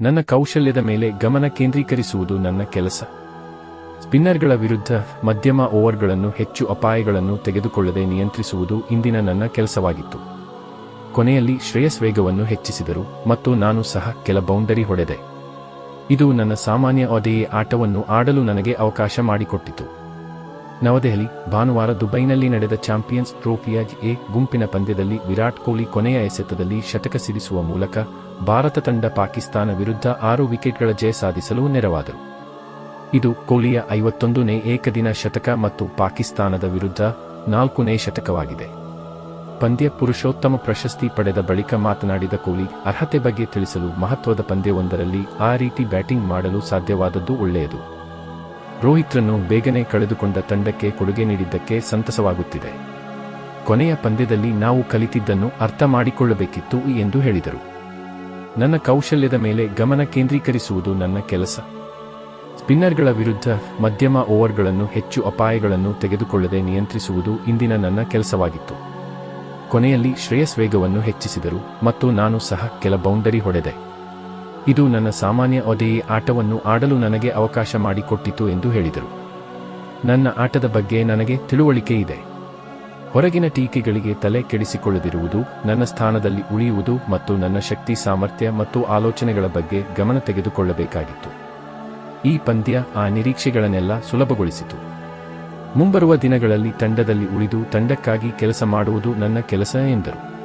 ನನ್ನ ಕೌಶಲ್ಯದ ಮೇಲೆ ಗಮನ ಕೇಂದ್ರೀಕರಿಸುವುದು ನನ್ನ ಕೆಲಸ. ಸ್ಪಿನ್ನರ್ಗಳ ವಿರುದ್ಧ ಮಧ್ಯಮ ಓವರ್ಗಳನ್ನು ಹೆಚ್ಚು ಅಪಾಯಗಳನ್ನು ತೆಗೆದುಕೊಳ್ಳದೆ ನಿಯಂತ್ರಿಸುವುದು ಇಂದಿನ ನನ್ನ ಕೆಲಸವಾಗಿತ್ತು. ಕೊನೆಯಲ್ಲಿ ಶ್ರೇಯಸ್ ವೇಗವನ್ನು ಹೆಚ್ಚಿಸಿದರು ಮತ್ತು ನಾನು ಸಹ ಕೆಲ ಬೌಂಡರಿ ಹೊಡೆದೆ. ಇದು ನನ್ನ ಸಾಮಾನ್ಯ ಒದೆಯೇ ಆಟವನ್ನು ಆಡಲು ನನಗೆ ಅವಕಾಶ ಮಾಡಿಕೊಟ್ಟಿತು. ನವದೆಹಲಿ, ಭಾನುವಾರ ದುಬೈನಲ್ಲಿ ನಡೆದ ಚಾಂಪಿಯನ್ಸ್ ಟ್ರೋಫಿಯ ಎ ಗುಂಪಿನ ಪಂದ್ಯದಲ್ಲಿ ವಿರಾಟ್ ಕೊಹ್ಲಿ ಕೊನೆಯ ಎಸೆತದಲ್ಲಿ ಶತಕ ಸಿಡಿಸುವ ಮೂಲಕ ಭಾರತ ತಂಡ ಪಾಕಿಸ್ತಾನ ವಿರುದ್ಧ ಆರು ವಿಕೆಟ್ಗಳ ಜಯ ಸಾಧಿಸಲು ನೆರವಾದರು. ಇದು ಕೊಹ್ಲಿಯ ಐವತ್ತೊಂದನೇ ಏಕದಿನ ಶತಕ ಮತ್ತು ಪಾಕಿಸ್ತಾನದ ವಿರುದ್ಧ ನಾಲ್ಕನೇ ಶತಕವಾಗಿದೆ. ಪಂದ್ಯ ಪುರುಷೋತ್ತಮ ಪ್ರಶಸ್ತಿ ಪಡೆದ ಬಳಿಕ ಮಾತನಾಡಿದ ಕೊಹ್ಲಿ, ಅರ್ಹತೆ ಬಗ್ಗೆ ತಿಳಿಸಲು ಮಹತ್ವದ ಪಂದ್ಯವೊಂದರಲ್ಲಿ ಆ ರೀತಿ ಬ್ಯಾಟಿಂಗ್ ಮಾಡಲು ಸಾಧ್ಯವಾದದ್ದು ಒಳ್ಳೆಯದು. ರೋಹಿತ್ರನ್ನು ಬೇಗನೆ ಕಳೆದುಕೊಂಡ ತಂಡಕ್ಕೆ ಕೊಡುಗೆ ನೀಡಿದ್ದಕ್ಕೆ ಸಂತಸವಾಗುತ್ತಿದೆ. ಕೊನೆಯ ಪಂದ್ಯದಲ್ಲಿ ನಾವು ಕಲಿತಿದ್ದನ್ನು ಅರ್ಥ ಮಾಡಿಕೊಳ್ಳಬೇಕಿತ್ತು ಎಂದು ಹೇಳಿದರು. ನನ್ನ ಕೌಶಲ್ಯದ ಮೇಲೆ ಗಮನ ಕೇಂದ್ರೀಕರಿಸುವುದು ನನ್ನ ಕೆಲಸ. ಸ್ಪಿನ್ನರ್ಗಳ ವಿರುದ್ಧ ಮಧ್ಯಮ ಓವರ್ಗಳನ್ನು ಹೆಚ್ಚು ಅಪಾಯಗಳನ್ನು ತೆಗೆದುಕೊಳ್ಳದೆ ನಿಯಂತ್ರಿಸುವುದು ಇಂದಿನ ನನ್ನ ಕೆಲಸವಾಗಿತ್ತು. ಕೊನೆಯಲ್ಲಿ ಶ್ರೇಯಸ್ ವೇಗವನ್ನು ಹೆಚ್ಚಿಸಿದರು ಮತ್ತು ನಾನು ಸಹ ಕೆಲ ಬೌಂಡರಿ ಹೊಡೆದೆ. ಇದು ನನ್ನ ಸಾಮಾನ್ಯ ಒದೆಯೇ ಆಟವನ್ನು ಆಡಲು ನನಗೆ ಅವಕಾಶ ಮಾಡಿಕೊಟ್ಟಿತು ಎಂದು ಹೇಳಿದರು. ನನ್ನ ಆಟದ ಬಗ್ಗೆ ನನಗೆ ತಿಳುವಳಿಕೆ ಇದೆ. ಹೊರಗಿನ ಟೀಕೆಗಳಿಗೆ ತಲೆ ಕೆಡಿಸಿಕೊಳ್ಳದಿರುವುದು, ನನ್ನ ಸ್ಥಾನದಲ್ಲಿ ಉಳಿಯುವುದು ಮತ್ತು ನನ್ನ ಶಕ್ತಿ, ಸಾಮರ್ಥ್ಯ ಮತ್ತು ಆಲೋಚನೆಗಳ ಬಗ್ಗೆ ಗಮನ ತೆಗೆದುಕೊಳ್ಳಬೇಕಾಗಿತ್ತು. ಈ ಪಂದ್ಯ ಆ ನಿರೀಕ್ಷೆಗಳನ್ನೆಲ್ಲ ಸುಲಭಗೊಳಿಸಿತು. ಮುಂಬರುವ ದಿನಗಳಲ್ಲಿ ತಂಡದಲ್ಲಿ ಉಳಿದು ತಂಡಕ್ಕಾಗಿ ಕೆಲಸ ಮಾಡುವುದು ನನ್ನ ಕೆಲಸ ಎಂದರು.